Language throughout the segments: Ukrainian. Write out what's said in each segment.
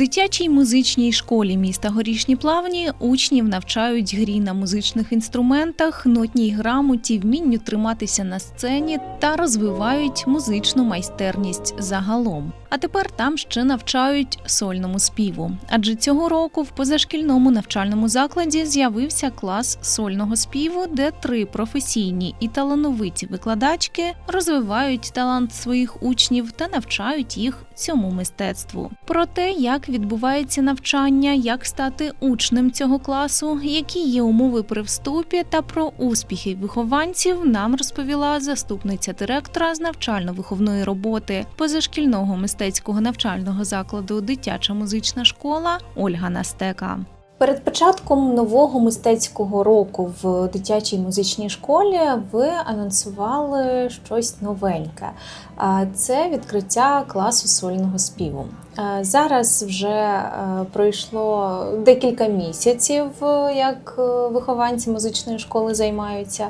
дитячій музичній школі міста Горішні Плавні учнів навчають грі на музичних інструментах, нотній грамоті, вмінню триматися на сцені та розвивають музичну майстерність загалом. А тепер там ще навчають сольному співу. Адже цього року в позашкільному навчальному закладі з'явився клас сольного співу, де три професійні і талановиті викладачки розвивають талант своїх учнів та навчають їх цьому мистецтву. Про те, як відбувається навчання, як стати учнем цього класу, які є умови при вступі та про успіхи вихованців, нам розповіла заступниця директора з навчально-виховної роботи позашкільного мистецького навчального закладу Дитяча музична школа Ольга Настека. Перед початком нового мистецького року в дитячій музичній школі ви анонсували щось новеньке. Це відкриття класу сольного співу. А Зараз вже е, пройшло декілька місяців, е, як е, вихованці музичної школи займаються.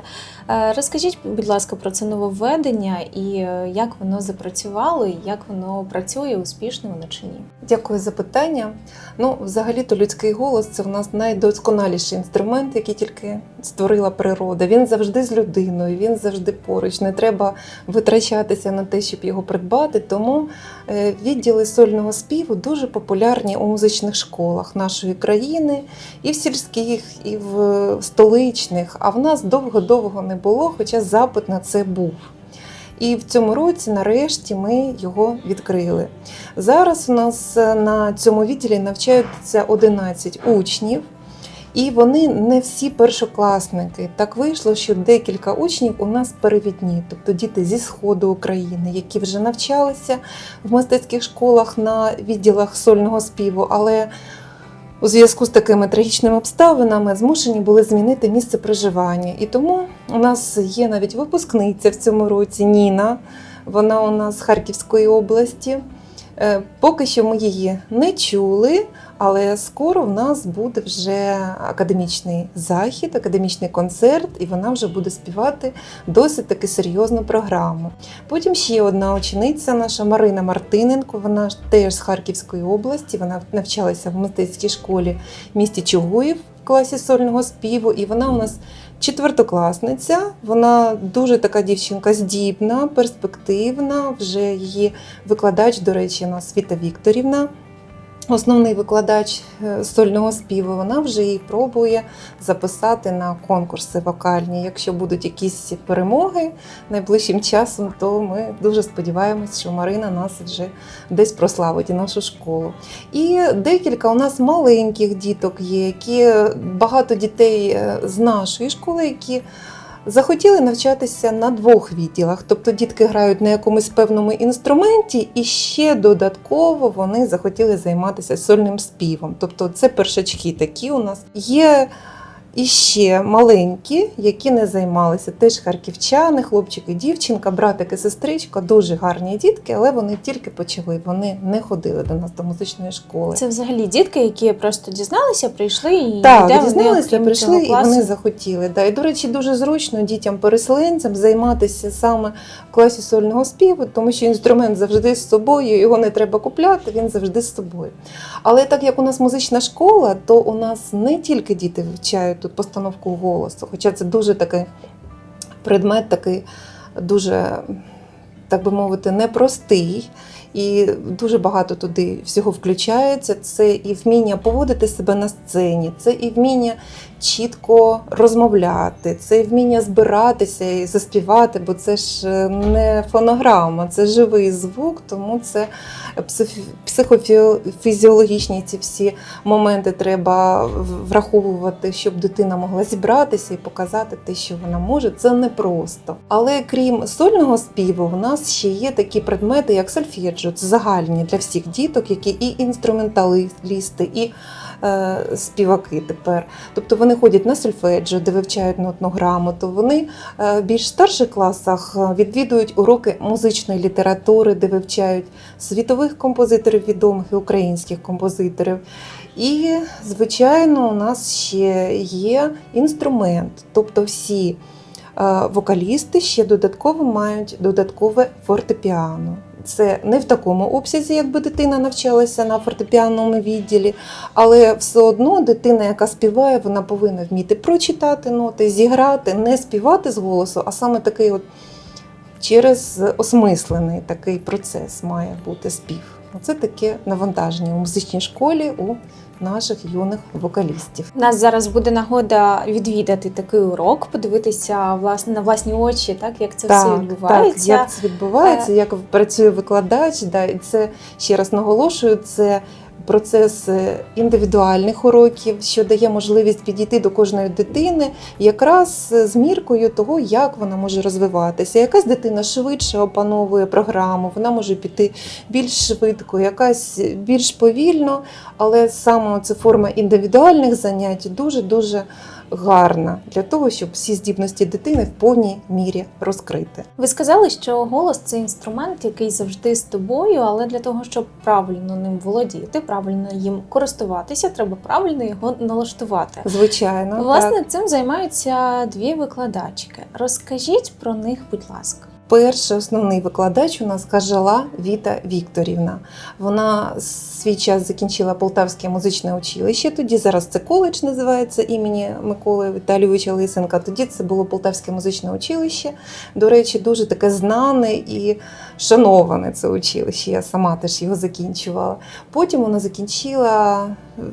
Е, Розкажіть, будь ласка, про це нововведення і е, як воно запрацювало, і як воно працює успішно воно чи ні? Дякую за питання. Ну, взагалі-то людський голос це в нас найдосконаліший інструмент, який тільки створила природа. Він завжди з людиною, він завжди поруч. Не треба витрачатися на те, щоб його придбати. Тому е, відділи сольного співу дуже популярні у музичних школах нашої країни, і в сільських, і в столичних. А в нас довго-довго не було, хоча запит на це був. І в цьому році, нарешті, ми його відкрили. Зараз у нас е, на цьому відділі навчаються 11 учнів, і вони не всі першокласники. Так вийшло, що декілька учнів у нас перевідні, тобто діти зі сходу України, які вже навчалися в мистецьких школах на відділах сольного співу, але у зв'язку з такими трагічними обставинами змушені були змінити місце проживання. І тому у нас є навіть випускниця в цьому році Ніна. Вона у нас з Харківської області. Е, Поки що ми її не чули, але скоро в нас буде вже академічний захід, академічний концерт, і вона вже буде співати досить таки серйозну програму. Потім ще одна учениця, наша Марина Мартиненко. Вона теж з Харківської області. Вона навчалася в мистецькій школі в місті Чугуїв в класі сольного співу, і вона у нас четвертокласниця. Вона дуже така дівчинка здібна, перспективна. Вже її викладач, до речі, у нас Віта Вікторівна. Основний викладач е, сольного співу, вона вже її пробує записати на конкурси вокальні. Якщо будуть якісь перемоги найближчим часом, то ми дуже сподіваємось, що Марина нас вже десь прославить і нашу школу. І декілька у нас маленьких діток є, які багато дітей е, з нашої школи, які захотіли навчатися на двох відділах. Тобто дітки грають на якомусь певному інструменті, і ще додатково вони захотіли займатися сольним співом. Тобто це першачки такі у нас є. І ще маленькі, які не займалися, теж харківчани, хлопчик і дівчинка, братик і сестричка, дуже гарні дітки, але вони тільки почали, вони не ходили до нас до музичної школи. Це взагалі дітки, які просто дізналися, прийшли і Так, де дізналися, окрім прийшли і вони захотіли. Да. І, до речі, дуже зручно дітям-переселенцям займатися саме в класі сольного співу, тому що інструмент завжди з собою, його не треба купляти, він завжди з собою. Але так як у нас музична школа, то у нас не тільки діти вивчають тут постановку голосу, хоча це дуже такий предмет, такий дуже, так би мовити, непростий. І дуже багато туди всього включається. Це і вміння поводити себе на сцені, це і вміння чітко розмовляти, це і вміння збиратися і заспівати, бо це ж е, не фонограма, це живий звук, тому це психофі- психофізіологічні ці всі моменти треба враховувати, щоб дитина могла зібратися і показати те, що вона може. Це непросто. Але крім сольного співу, в нас ще є такі предмети, як сольфеджіо, це загальні для всіх діток, які і інструменталісти, і е, співаки тепер. Тобто вони ходять на сольфеджіо, де вивчають нотну грамоту. Вони е, в більш старших класах е, відвідують уроки музичної літератури, де вивчають світових композиторів відомих і українських композиторів. І, звичайно, у нас ще є інструмент, тобто всі е, вокалісти ще додатково мають додаткове фортепіано. Це не в такому обсязі, якби дитина навчалася на фортепіаному відділі, але все одно дитина, яка співає, вона повинна вміти прочитати ноти, зіграти, не співати з голосу, а саме такий от через осмислений такий процес має бути спів. Це таке навантаження у музичній школі у наших юних вокалістів. У нас зараз буде нагода відвідати такий урок, подивитися власне на власні очі, так як це все відбувається. Так, як це відбувається, як працює викладач. Да, і це ще раз наголошую, це процес індивідуальних уроків, що дає можливість підійти до кожної дитини якраз з міркою того, як вона може розвиватися. Якась дитина швидше опановує програму, вона може піти більш швидко, якась більш повільно, але саме ця форма індивідуальних занять дуже дуже гарна для того, щоб всі здібності дитини в повній мірі розкрити. Ви сказали, що голос це інструмент, який завжди з тобою, але для того, щоб правильно ним володіти, правильно їм користуватися, треба правильно його налаштувати. Звичайно, так. Власне, цим займаються дві викладачки. Розкажіть про них, будь ласка. Перший основний викладач у нас Кажала Віта Вікторівна. Вона свій час закінчила Полтавське музичне училище. Тоді зараз це коледж називається імені Миколи Віталійовича Лисенка. Тоді це було Полтавське музичне училище. До речі, дуже таке знане і шановане це училище. Я сама теж його закінчувала. Потім вона закінчила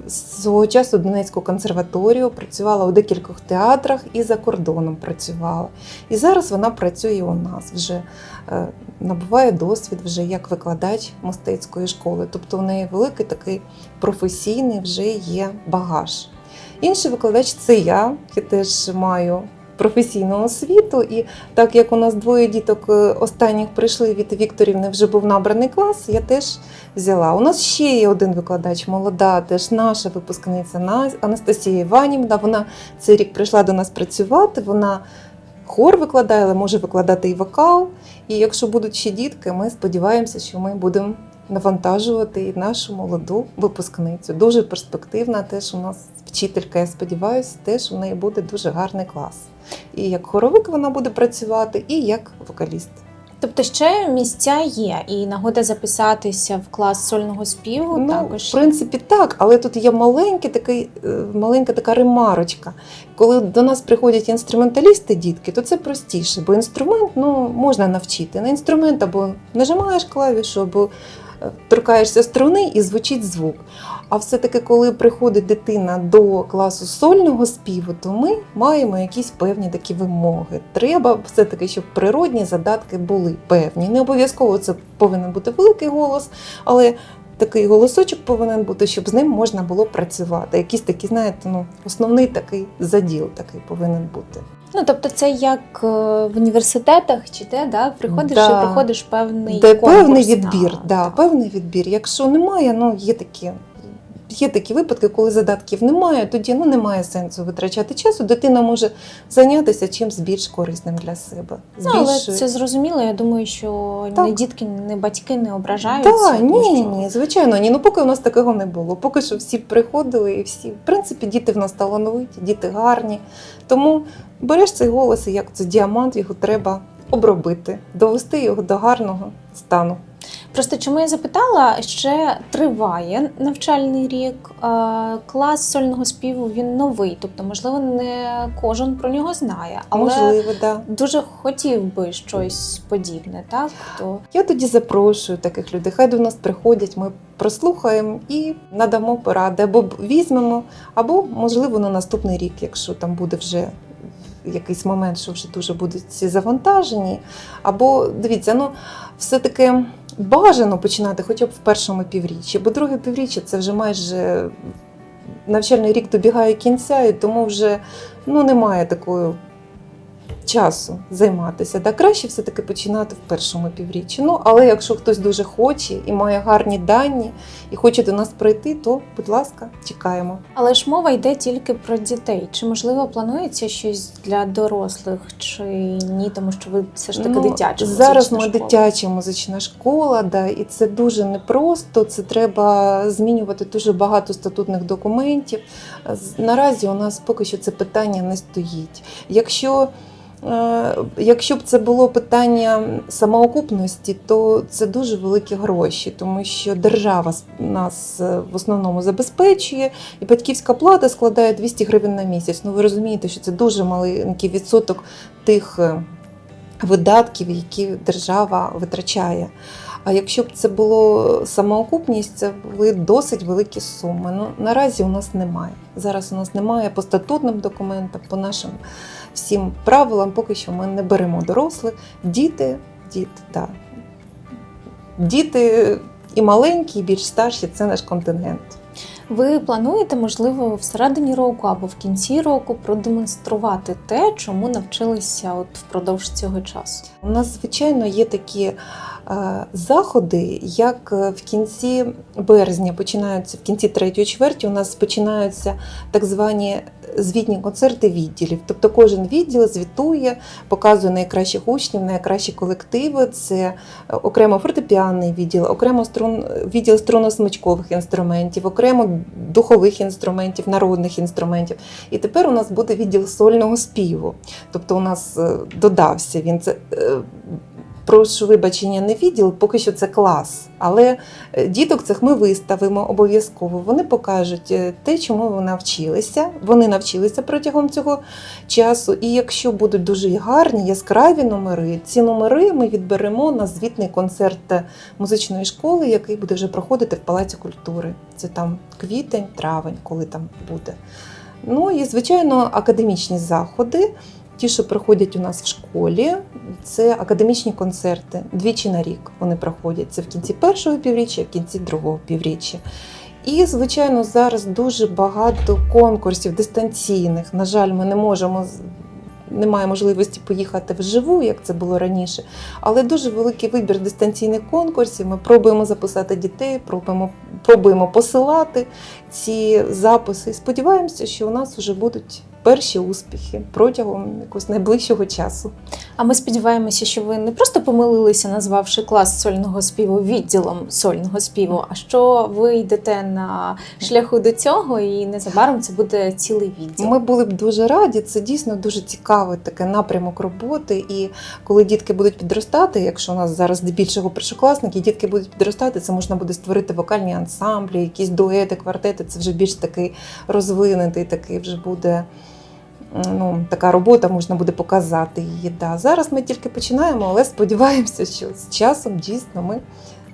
свого часу Донецьку консерваторію, працювала у декількох театрах і за кордоном працювала. І зараз вона працює у нас вже е, набуває досвід вже як викладач мистецької школи. Тобто у неї великий такий професійний вже є багаж. Інший викладач це я. Я теж маю професійну освіту, і так як у нас двоє діток е, останніх прийшли від Вікторівни, вже був набраний клас, я теж взяла. У нас ще є один викладач, молода, теж наша випускниця Анастасія Іванівна. Вона цей рік прийшла до нас працювати. Вона хор викладає, але може викладати і вокал. І якщо будуть ще дітки, ми сподіваємося, що ми будемо навантажувати і нашу молоду випускницю. Дуже перспективна, теж у нас вчителька, я сподіваюся, теж у неї буде дуже гарний клас. І як хоровик вона буде працювати, і як вокаліст. Тобто ще місця є, і нагода записатися в клас сольного співу Ну, також. в принципі, так, але тут є маленький такий, е, маленька така ремарочка. Коли до нас приходять інструменталісти, дітки, то це простіше, бо інструмент ну, можна навчити. На інструмент або нажимаєш клавішу, або е, торкаєшся струни і звучить звук. А все-таки, коли приходить дитина до класу сольного співу, то ми маємо якісь певні такі вимоги. Треба все-таки, щоб природні задатки були певні. Не обов'язково це повинен бути великий голос, але такий голосочок повинен бути, щоб з ним можна було працювати. Якийсь такий, знаєте, ну, основний такий заділ такий повинен бути. Ну тобто, це як е, в університетах чи де, да? приходиш Да. і проходиш певний Де конкурс певний відбір, да, так. певний відбір. Якщо немає, ну є такі. Є такі випадки, коли задатків немає, тоді ну немає сенсу витрачати часу. Дитина може зайнятися чимось більш корисним для себе. Ну, але це зрозуміло. Я думаю, що Так. не дітки, не батьки не ображаються. Так, ні, що- ні, звичайно, ні. Ну поки у нас такого не було. Поки що всі приходили і всі, в принципі, діти в нас талановиті, діти гарні. Тому береш цей голос, і як це діамант, його треба обробити, довести його до гарного стану. Просто чому я запитала, ще триває навчальний рік. Клас сольного співу він новий, тобто, можливо, не кожен про нього знає, але Можливо, да. дуже хотів би щось подібне, так? То Я тоді запрошую таких людей. Хай до нас приходять, ми прослухаємо і надамо поради або візьмемо, або можливо на наступний рік, якщо там буде вже якийсь момент, що вже дуже будуть завантажені. Або дивіться, ну все-таки бажано починати хоча б в першому півріччі, бо друге півріччя це вже майже навчальний рік добігає кінця, і тому вже ну, немає такої часу займатися. Да, краще все-таки починати в першому півріччі. Ну, але якщо хтось дуже хоче і має гарні дані, і хоче до нас прийти, то, будь ласка, чекаємо. але ж мова йде тільки про дітей. Чи можливо планується щось для дорослих, чи ні, тому що ви все ж таки Ну, дитяча Зараз ми школа. дитяча музична школа, да, і це дуже непросто. Це треба змінювати дуже багато статутних документів. Наразі у нас поки що це питання не стоїть. Якщо Якщо б це було питання самоокупності, то це дуже великі гроші, тому що держава нас е, в основному забезпечує, і батьківська плата складає 200 гривень на місяць. Ну ви розумієте, що це дуже маленький відсоток тих е, видатків, які держава витрачає. А якщо б це було самоокупність, це були досить великі суми. Ну наразі у нас немає. Зараз у нас немає по статутним документам, по нашим всім правилам, поки що ми не беремо дорослих. Діти, діти, так. Діти і маленькі, і більш старші це наш контингент. Ви плануєте, можливо, всередині року або в кінці року продемонструвати те, чому навчилися от впродовж цього часу? У нас, звичайно, є такі заходи, як е, в кінці березня починаються, в кінці третьої чверті у нас починаються так звані звітні концерти відділів. Тобто кожен відділ звітує, показує найкращих учнів, найкращі колективи. Це е, окремо фортепіанний відділ, окремо струн, відділ струнно-смичкових інструментів, окремо духових інструментів, народних інструментів. І тепер у нас буде відділ сольного співу. Тобто у нас е, додався він це. Е, Прошу вибачення, не відділ, поки що це клас. Але е, діток цих ми виставимо обов'язково. Вони покажуть е, те, чому вони навчилися. Вони навчилися протягом цього часу. І якщо будуть дуже гарні, яскраві номери, ці номери ми відберемо на звітний концерт музичної школи, який буде вже проходити в Палаці культури. Це там квітень, травень, коли там буде. Ну і звичайно, академічні заходи. Ті, що проходять у нас в школі, це академічні концерти. Двічі на рік вони проходять. Це в кінці першого півріччя, в кінці другого півріччя. І, звичайно, зараз дуже багато конкурсів дистанційних. На жаль, ми не можемо немає можливості поїхати вживу, як це було раніше. Але дуже великий вибір дистанційних конкурсів. Ми пробуємо записати дітей, пробуємо, пробуємо посилати ці записи. Сподіваємося, що у нас вже будуть перші успіхи протягом якогось найближчого часу. А ми сподіваємося, що ви не просто помилилися, назвавши клас сольного співу відділом сольного співу, а що ви йдете на шляху до цього, і незабаром це буде цілий відділ. Ми були б дуже раді. Це дійсно дуже цікавий такий напрямок роботи. І коли дітки будуть підростати, якщо у нас зараз здебільшого першокласники, дітки будуть підростати, це можна буде створити вокальні ансамблі, якісь дуети, квартети. Це вже більш такий розвинутий, такий вже буде. Ну, така робота можна буде показати її. Да. Зараз ми тільки починаємо, але сподіваємося, що з часом дійсно ми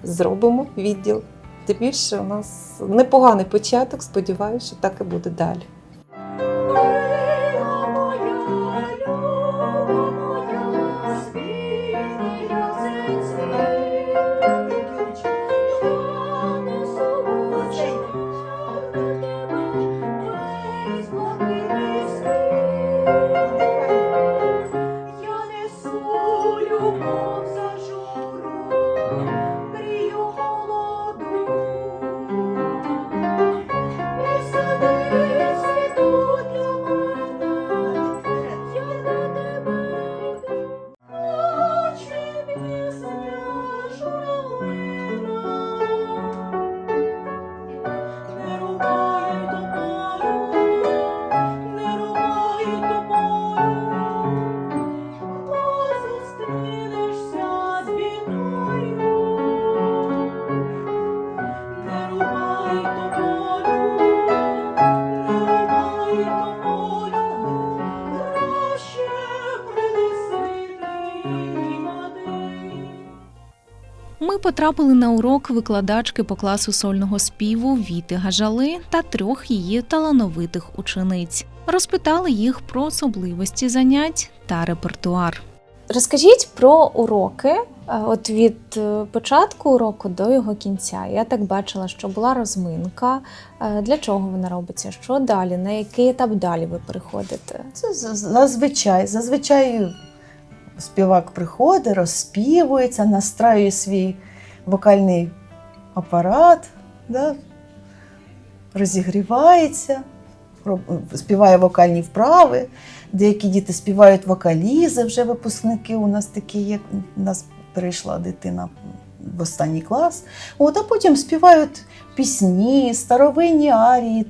зробимо відділ. Тим більше у нас непоганий початок. Сподіваюся, що так і буде далі. Потрапили на урок викладачки по класу сольного співу Віти Гажали та трьох її талановитих учениць. Розпитали їх про особливості занять та репертуар. Розкажіть про уроки. е, От від е, початку уроку до його кінця. Я так бачила, що була розминка. Е, Для чого вона робиться? Що далі? На який етап далі ви переходите? Це зазвичай. Зазвичай співак приходить, розспівується, настраює свій вокальний апарат, да, розігрівається, співає вокальні вправи. Деякі діти співають вокалізи, вже випускники у нас такі є. У нас перейшла дитина в останній клас. От, а потім співають пісні, старовинні арії.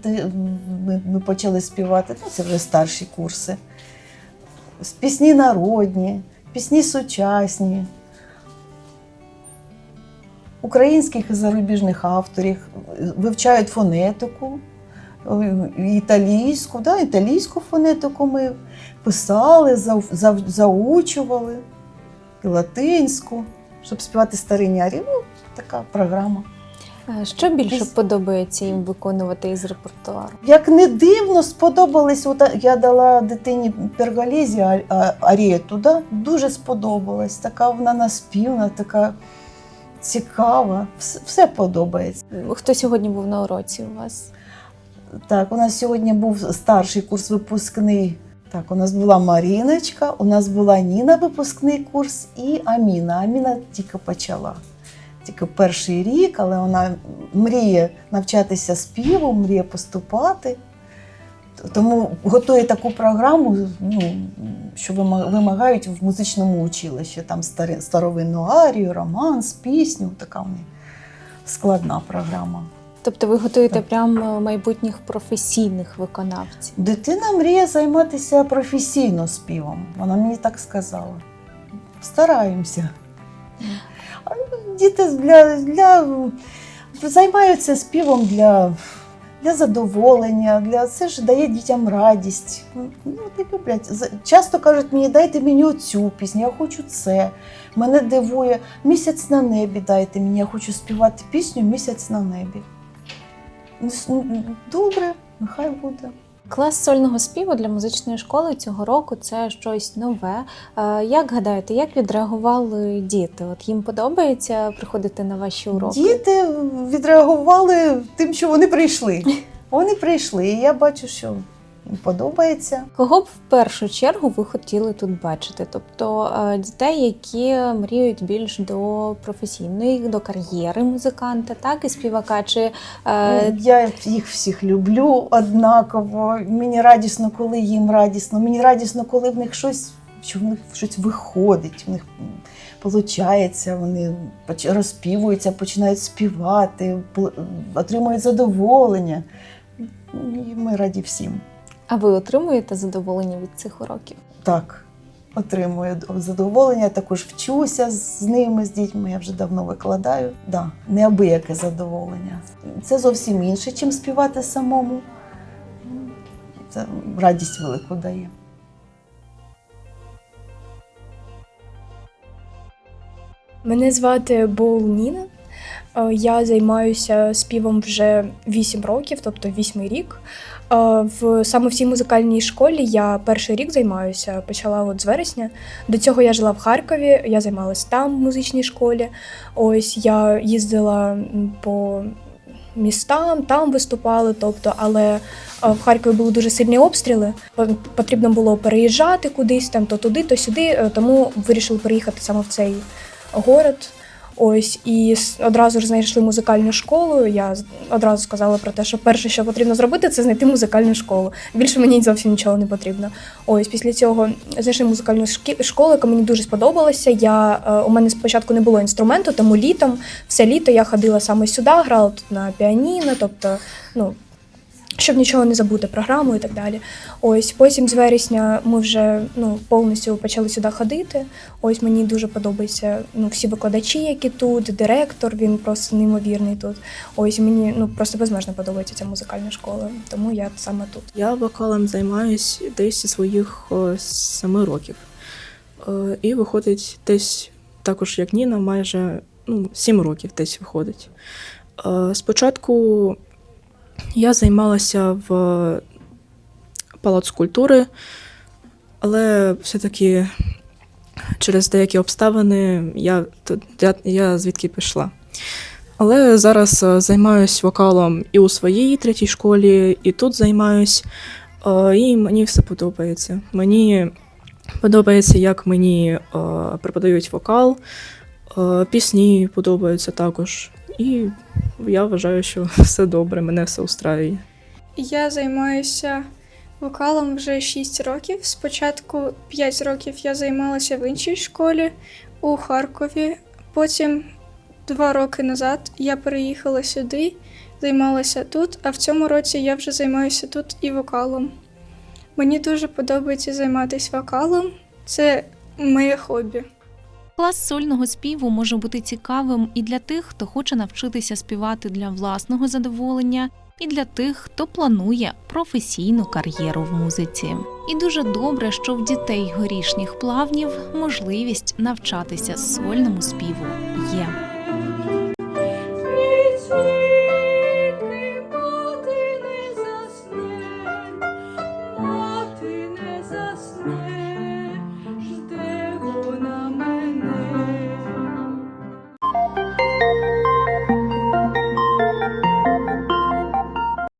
Ми, ми почали співати, ну, це вже старші курси. Пісні народні, пісні сучасні, українських і зарубіжних авторів, вивчають фонетику, е, італійську, да, італійську фонетику ми писали, заучували, і латинську, щоб співати старинні арії. Ну, така програма. Е, Що більше подобається їм виконувати із репертуару? Як не дивно, сподобались. От я дала дитині перголізі арієту, да? дуже сподобалась. Така вона наспівна, така цікава. Все, подобається. Хто сьогодні був на уроці у вас? Так, у нас сьогодні був старший курс випускний. Так, у нас була Маріночка, у нас була Ніна, випускний курс, і Аміна. Аміна тільки почала. Тільки перший рік, але вона мріє навчатися співу, мріє поступати. Тому готує таку програму, ну, що вимагають в музичному училищі. Там старовинну арію, романс, пісню. Така в неї складна програма. Тобто ви готуєте Так. прямо майбутніх професійних виконавців? Дитина мріє займатися професійно співом. Вона мені так сказала. Стараємося. А Діти для, для, займаються співом для, для задоволення, для, це ж дає дітям радість. Ну, люблять. Часто кажуть мені, дайте мені оцю пісню, я хочу це. Мене дивує місяць на небі дайте мені, я хочу співати пісню Місяць на небі. Добре, нехай буде. Клас сольного співу для музичної школи цього року це щось нове. Е, Як гадаєте, як відреагували діти? От їм подобається приходити на ваші уроки? Діти відреагували тим, що вони прийшли. Вони прийшли, і я бачу, що подобається. Кого б в першу чергу ви хотіли тут бачити? Тобто е, дітей, які мріють більш до професійної, до кар'єри музиканта, так і співака, чи е, Я їх всіх люблю однаково. Мені радісно, коли їм радісно. Мені радісно, коли в них щось, що в них щось виходить, в них виходить, вони розпівуються, починають співати, отримують задоволення. І ми раді всім. А ви отримуєте задоволення від цих уроків? Так, отримую задоволення, також вчуся з ними, з дітьми. Я вже давно викладаю. Да, неабияке задоволення. Це зовсім інше, чим співати самому. Це радість велику дає. Мене звати Боул Ніна. Е, Я займаюся співом вже 8 років, тобто 8 рік. В саме в цій музикальній школі я перший рік займаюся, почала от з вересня. До цього я жила в Харкові, я займалась там в музичній школі. Ось я їздила по містам, там виступали. Тобто, але в Харкові були дуже сильні обстріли. Потрібно було переїжджати кудись, там то туди, то сюди. е, Тому вирішили переїхати саме в цей город. Ось і одразу ж знайшли музикальну школу. Я одразу сказала про те, що перше, що потрібно зробити, це знайти музикальну школу. Більше мені зовсім нічого не потрібно. Ось після цього знайшли музикальну школу, яка мені дуже сподобалася. Я е, у мене спочатку не було інструменту, тому літом все літо я ходила саме сюди, грала тут на піаніно, тобто, ну. Щоб нічого не забути програму і так далі. Ось потім з вересня ми вже ну повністю почали сюди ходити. Ось мені дуже подобаються ну, всі викладачі, які тут, директор, він просто неймовірний тут. Ось мені ну просто безмежно подобається ця музикальна школа, тому я саме тут. Я вокалом займаюсь десь зі своїх семи років. Е, І виходить десь також, як Ніна, майже ну, сім років десь виходить. Е, Спочатку я займалася в Палац культури, але все-таки через деякі обставини я, я, я звідки пішла. Але зараз е, займаюсь вокалом і у своїй третій школі, і тут займаюсь. Е, І мені все подобається. Мені подобається, як мені е, преподають вокал, е, пісні подобаються також. І я вважаю, що все добре, мене все устраює. Я займаюся вокалом вже 6 років. Спочатку 5 років я займалася в іншій школі у Харкові. Потім 2 роки назад я переїхала сюди, займалася тут, а в цьому році я вже займаюся тут і вокалом. Мені дуже подобається займатися вокалом. Це моє хобі. Клас сольного співу може бути цікавим і для тих, хто хоче навчитися співати для власного задоволення, і для тих, хто планує професійну кар'єру в музиці. І дуже добре, що в дітей горішніх плавнів можливість навчатися сольному співу є.